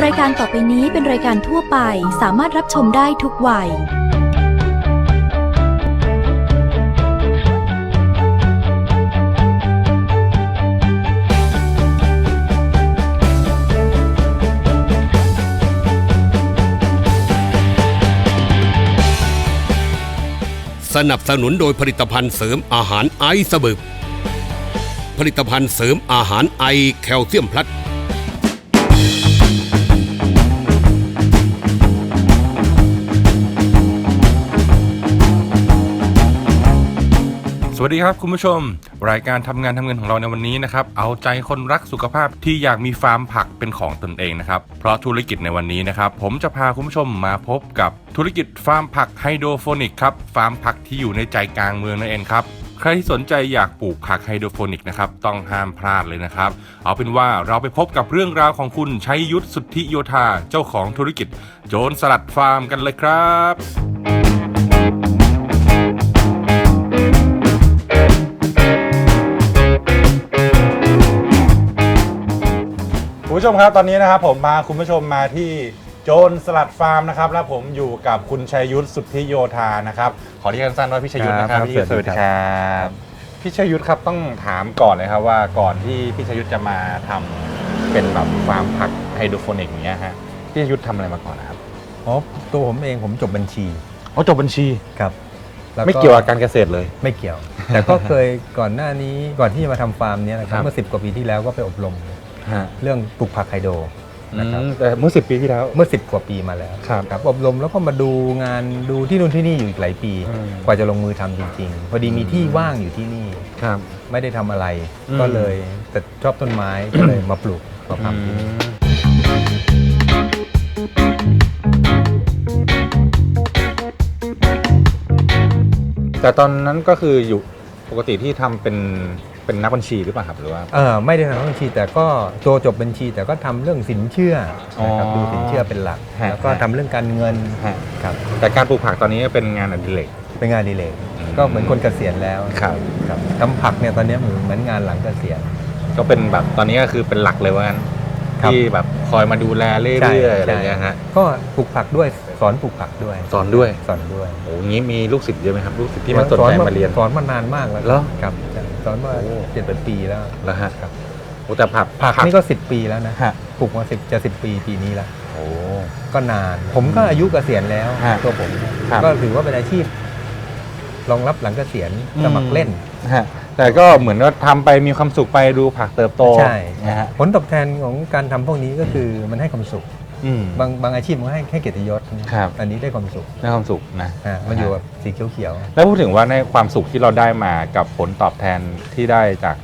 รายการต่อไปนี้เป็นรายการทั่วไปสามารถรับชมได้ทุกวัย สนับสนุนโดยผลิตภัณฑ์เสริมอาหารไอซ์บึก ผลิตภัณฑ์เสริมอาหารไอแคลเซียมพลัส วัสดีครับคุณผู้ชม รายการทำงานทำเงินของเราในวันนี้นะครับเอาใจคนรักสุขภาพที่อยากมีฟาร์มผักเป็นของตนเองนะครับเพราะธุรกิจในวันนี้นะครับผมจะพาคุณผู้ชมมาพบกับธุรกิจฟาร์มผักไฮโดรโฟนิกครับฟาร์มผักที่อยู่ในใจกลางเมืองนั่นเองครับใครที่สนใจอยากปลูกผักไฮโดรโฟนิกนะครับต้องห้ามพลาดเลยนะครับ เอาเป็นว่าเราไปพบกับเรื่องราวของคุณชัยยุทธสุทธิโยธาเจ้าของธุรกิจ โจรสลัดฟาร์มกันเลยครับ คุณผู้ชมครับตอนนี้นะครับผมมาคุณผู้ชมมาที่โจรสลัดฟาร์มนะครับแล้วผมอยู่กับคุณชัยยุทธสุทธิโยธานะครับขอเรียกสั้นๆว่าพี่ชัยยุทธนะครับครับพี่สวัสดีครับพี่ชัยยุทธครับต้องถามก่อนเลยครับว่าก่อนที่พี่ชัยยุทธจะมาทำเป็นแบบฟาร์มผักไฮโดรโฟนิกอย่างเงี้ยฮะพี่ชัยยุทธทำอะไรมาก่อนนะครับอ๋อตัวผมเองผมจบบัญชีอ๋อจบบัญชีครับแล้ไม่เกี่ยวกับการเกษตรเลย ไม่เกี่ยว แต่ก็เคยก่อนหน้านี้ก่อนที่จะมาทำฟาร์มเนี้ยนะคครัรับบ เมื่อ10กว่าปีที่แล้วก็ไปอบรม ฮะเรื่องปลูกผักไฮโดรนะครับอืมแต่เมื่อสิบปีที่แล้ว เมื่อ 10 กว่าปีมาแล้วครับครับอบรมแล้วก็มาดูงานดูที่นู่นที่นี่อยู่อีกหลายปี อืม กว่าจะลงมือทำจริง ๆ พอดีมีที่ว่างอยู่ที่นี่ ครับ ไม่ได้ทำอะไร อืม ก็เลยแต่ชอบต้นไม้ ก็เลยมาปลูกมาทำที่นี่แต่ตอนนั้นก็คืออยู่ปกติที่ทำเป็น เป็นนักบัญชีหรือเปล่าครับหรือว่า เออไม่ได้ทำบัญชีแต่ก็ตัวจบบัญชีแต่ก็ทำเรื่องสินเชื่อนะครับอ๋อดูสินเชื่อเป็นหลัก ฮะ แล้วก็ทำเรื่องการเงินฮะครับแต่การปลูกผักตอนนี้เป็นงานอดิเรก เป็นงานอดีเลกอืม ก็เหมือนคนเกษียณแล้วครับ ครับทำผักเนี่ยตอนนี้เหมือนเหมือนงานหลังเกษียณ ก็เป็นแบบตอนนี้ก็คือเป็นหลักเลยว่างั้นครับ ที่แบบคอยมาดูแลเรื่ใช่อยๆอะไรใช่อย่างเงี้ยฮะก็ปลูกผักด้วยสอนปลูกผักด้วยสอนด้วยสอนด้วยโอ้งี้มีลูกศิษย์เยอะไหมครับ ลูกศิษย์ที่มาสนอนใจมาเรียน สอนมานานมากแล้วเหรอ ครับ สอนมาโอ้ เจ็ดแปดปีแล้วแล้วฮะครับโอ้แต่ผักผักนี่ก็สิบปีแล้วนะฮะปลูกมาสิบจะสิบปีปีนี้แล้วโอ้ ก็นาน ผมก็อายุเกษียณแล้วฮะตัวผม ครับก็ถือว่าเป็นอาชีพรองรับหลังเกษียณสมัครเล่น ฮะแต่ก็เหมือนว่าทำไปมีความสุขไปดูผักเติบโตใช่ นะฮะ ผลตอบแทนของการทำพวกนี้ก็คือมันให้ความสุข อืม บางบางอาชีพมันก็ให้ให้เกียรติยศครับ อันนี้ได้ความสุขได้ความสุขนะอ่ามันอยู่กับสีเขียวแล้วพูดถึงว่าในความสุขที่เราได้มากับผลตอบแทนที่ได้จาก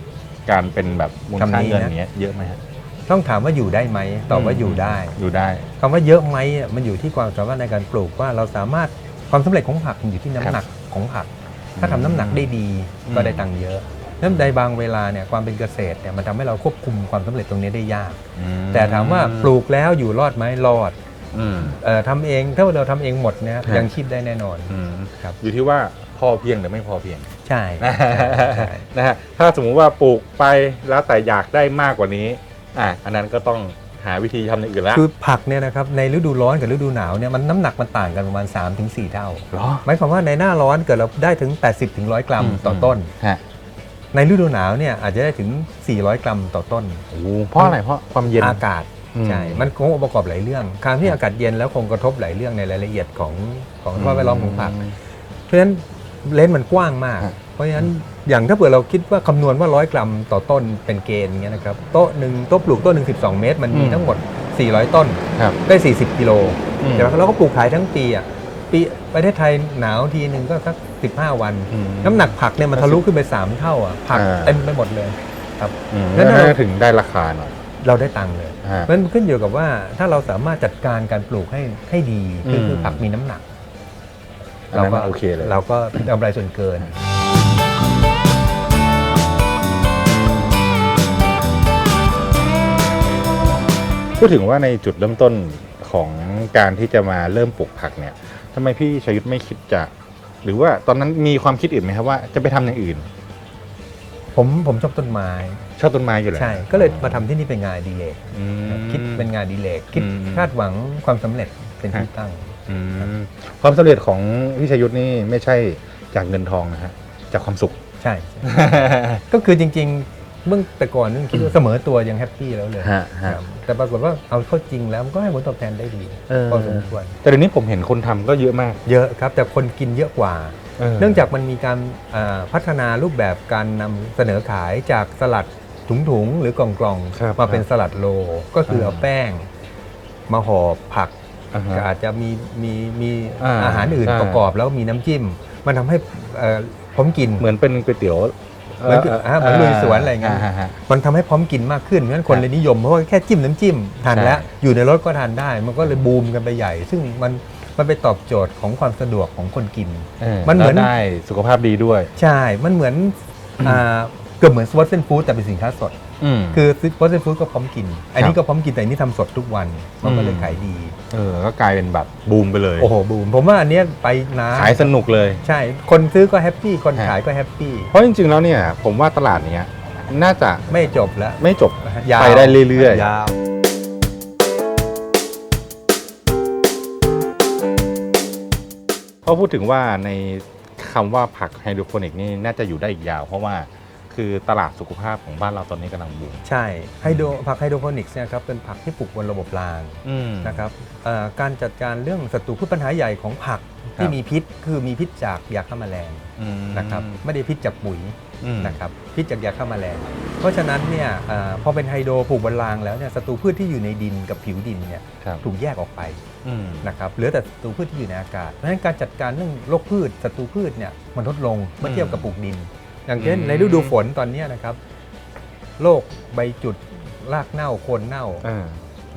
การเป็นแบบมูลค่าเงินอย่างเงี้ยเยอะไหมฮะๆต้องถามว่าอยู่ได้ไหมตอบว่าอยู่ได้อยู่ได้ คำว่าเยอะไหมอะมันอยู่ที่ความสามารถในการปลูกว่าเราสามารถความสำเร็จของผักมันอยู่ที่น้ำหนักของผัก ถ้าทำน้ำหนักได้ดีอืมก็ได้ตังค์เยอะ นั้นในบางเวลาเนี่ยความเป็นเกษตรเนี่ยมันทำให้เราควบคุมความสำเร็จตรงนี้ได้ยากอืแต่ถามว่าปลูกแล้วอยู่รอดไหมรอดอืมเอ่อทำเองถ้าเราทำเองหมดเนี่ยฮะยังชีพได้แน่นอนอืมครับอยู่ที่ว่าพอเพียงหรือไม่พอเพียงใช่นะใช่นะฮะถ้าสมมุติว่าปลูกไปแล้วแต่อยากได้มากกว่านี้อะอันนั้นก็ต้องหาวิธีทำอย่างอื่นละคือผักเนี่ยนะครับในฤดูร้อนกับฤดูหนาวเนี่ยมันน้ำหนักมันต่างกันประมาณ 3-4 เท่าเหรอหมายความว่าในหน้าร้อนเกิดเราได้ถึง 80ถึง100 กรัมต่อต้นฮะ ในฤดูหนาวเนี่ยอาจจะได้ถึง 400 กรัมต่อต้น โอ้โหเพราะอะไรเพราะความเย็น อากาศอืม ใช่ มันคงองค์ประกอบหลายเรื่อง การที่อากาศเย็นแล้วคงกระทบหลายเรื่องในรายละเอียดของของสภาพแวดล้อมของผักเพราะฉะนั้นเลนส์มันกว้างมากฮะเพราะฉะนั้นอย่างถ้าเผื่อเราคิดว่าคำนวณว่าร้อยกรัมต่อต้นเป็นเกณฑ์อย่างเงี้ยนะครับโต๊ะหนึ่งโต๊ะปลูกโต๊ะหนึ่ง12เมตร มันมีทั้งหมด 400 ต้นครับ ได้ 40 กิโลอืม แต่เราก็ปลูกขายทั้งปีอะ ปีประเทศไทยหนาวทีหนึ่งก็สัก 15 วัน อืมน้ำหนักผักเนี่ยมันทะลุขึ้นไป 3 เท่าอะผักอ่า เต็มไปหมดเลยครับ อืมงั้แล้วนเราน่าจะถึงได้ราคาหน่อย เราได้ตังค์เลยฮะเพราะฉะนั้นขึ้นอยู่กับว่าถ้าเราสามารถจัดการการปลูกให้ให้ดีคืออืมคือผักมีน้ำหนัก อันนั้นโอเคเลย เราก็กำไรส่วนเกิน พูดถึงว่าในจุดเริ่มต้นของการที่จะมาเริ่มปลูกผักเนี่ยทำไมพี่ชยุทธไม่คิดจะ หรือว่าตอนนั้นมีความคิดอื่นไหมครับว่าจะไปทำอย่างอื่น ผมผมชอบต้นไม้ ชอบต้นไม้อยู่แล้ว ใช่ ก็เลยมาทำที่นี่เป็นงานอดีเลกอืม คิดเป็นงานอดีเลกคิดอืม คาดหวังความสำเร็จเป็นที่ฮะตั้ง อืมความสำเร็จของพี่ชยุทธนี่ไม่ใช่จากเงินทองนะฮะจากความสุข ใช่ใช่ก็คือจริงๆ เมื่อแต่ก่อนนึกคิดว่าเสมอตัวยังแฮปปี้แล้วเลยฮะฮะ ครับแต่ปรากฏว่าเอาเข้าจริงแล้วมันก็ให้ผลตอบแทนได้ดีเออ พอสมควรแต่เดี๋ยวนี้ผมเห็นคนทำก็เยอะมากเยอะครับ แต่คนกินเยอะกว่า เนื่องจากมันมีการอ่าพัฒนารูปแบบการนำเสนอขายจากสลัดถุงๆ หรือกล่องครับๆ มาเป็นสลัดโล ก็คือเอาอ่าแป้ง มาห่อผัก อ่าฮะก็อาจจะมีมีมีอ่าอาหารอื่นใช่ ประกอบแล้วมีน้ำจิ้ม มันทำให้เอ่อพร้อมกินเหมือนเป็นก๋วยเตี๋ยว เหมือนอ่าเหมือนลุยสวนอะไรอย่างเงี้ยาฮะมันทำให้พร้อมกินมากขึ้นเพราะฉะนั้นคนเลยนิยมเพราะว่าแค่จิ้มน้ำจิ้มทานแล้วใช่อยู่ในรถก็ทานได้ มันก็เลยบูมกันไปใหญ่ ซึ่งมันมันไปตอบโจทย์ของความสะดวกของคนกิน มันเหมือนแล้วได้สุขภาพดีด้วย ใช่ มันเหมือนอ่าเกือบเหมือนสวอตเซนฟู้ดแต่เป็นสินค้าสดม คือสวอตเซนฟู้ดก็พร้อมกิน อันนี้ก็พร้อมกินแต่อันนี้ทำสดทุกวันมันก็เลยอืมขายดี เออ ก็กลายเป็นแบบบูมไปเลย โอ้โหบูม ผมว่าอันเนี้ยไปนานขายสนุกเลย ใช่ คนซื้อก็แฮปปี้ คนฮะขายก็แฮปปี้ เพราะจริงๆแล้วเนี่ย ผมว่าตลาดเนี้ยน่าจะไม่จบแล้ว ไม่จบยาวไปได้เรื่อยยาวๆเพราะพูดถึงว่าในคำว่าผักไฮโดรโปนิกนี่น่าจะอยู่ได้อีกยาว เพราะว่า คือตลาดสุขภาพของบ้านเราตอนนี้กำลังบูม ใช่ไฮโดรผักไฮโดรโปนิกส์เนี่ยครับเป็นผักที่ปลูกบนระบบรางอืมนะครับเอ่อการจัดการเรื่องศัตรูพืชปัญหาใหญ่ของผักครับที่มีพิษคือมีพิษจากยาฆ่าแมลงอืมนะครับไม่ได้พิษจากปุ๋ยอืมนะครับพิษจากยาฆ่าแมลง เพราะฉะนั้นเนี่ยเออพอเป็นไฮโดรปลูกบนรางแล้วเนี่ยศัตรูพืชที่อยู่ในดินกับผิวดินเนี่ยครับถูกแยกออกไปอืมนะครับเหลือแต่ศัตรูพืชที่อยู่ในอากาศเพราะฉะนั้นการจัดการเรื่องโรคพืชศัตรูพืชเนี่ยมันลดลงเมื่อเทียบกับปลูกดิน อย่างเช่นอืมในฤดูฝนตอนเนี้ยนะครับโรคใบจุดรากเน่าโคนเน่าอ่า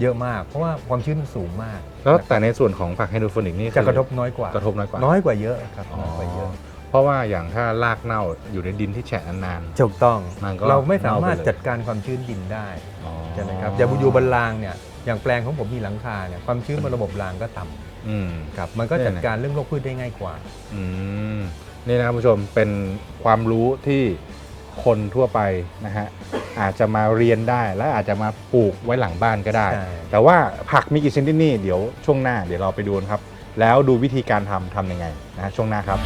เยอะมาก เพราะว่าความชื้นมันสูงมากแล้วแต่ในส่วนของผักไฮโดรโปนิกนี่จะกระทบคือน้อยกว่ากระทบน้อยกว่าน้อยกว่าเยอะครับอ๋อน้อยกว่าเยอะเพราะว่าอย่างถ้ารากเน่าอยู่ในดินที่แฉะนาน ถูกต้องมันก็เราไม่สามารถเน่าไปเลย จัดการความชื้นดินได้ๆอ๋อใช่ไหมครับอย่างอยู่บนรางเนี่ยอย่างแปลงของผมมีหลังคาเนี่ยความชื้นบนระบบรางก็ต่ำอืม ครับมันก็เนี่ยจัดนะการเรื่องโรคพืชได้ง่ายกว่า อืม นี่นะครับผู้ชมเป็นความรู้ที่คนทั่วไปนะฮะอาจจะมาเรียนได้และอาจจะมาปลูกไว้หลังบ้านก็ได้ ใช่ แต่ว่าผักมีกี่ชนิดนี่เดี๋ยวช่วงหน้าเดี๋ยวเราไปดูกันครับ แล้วดูวิธีการทำทำยังไงนะฮะช่วงหน้าครับ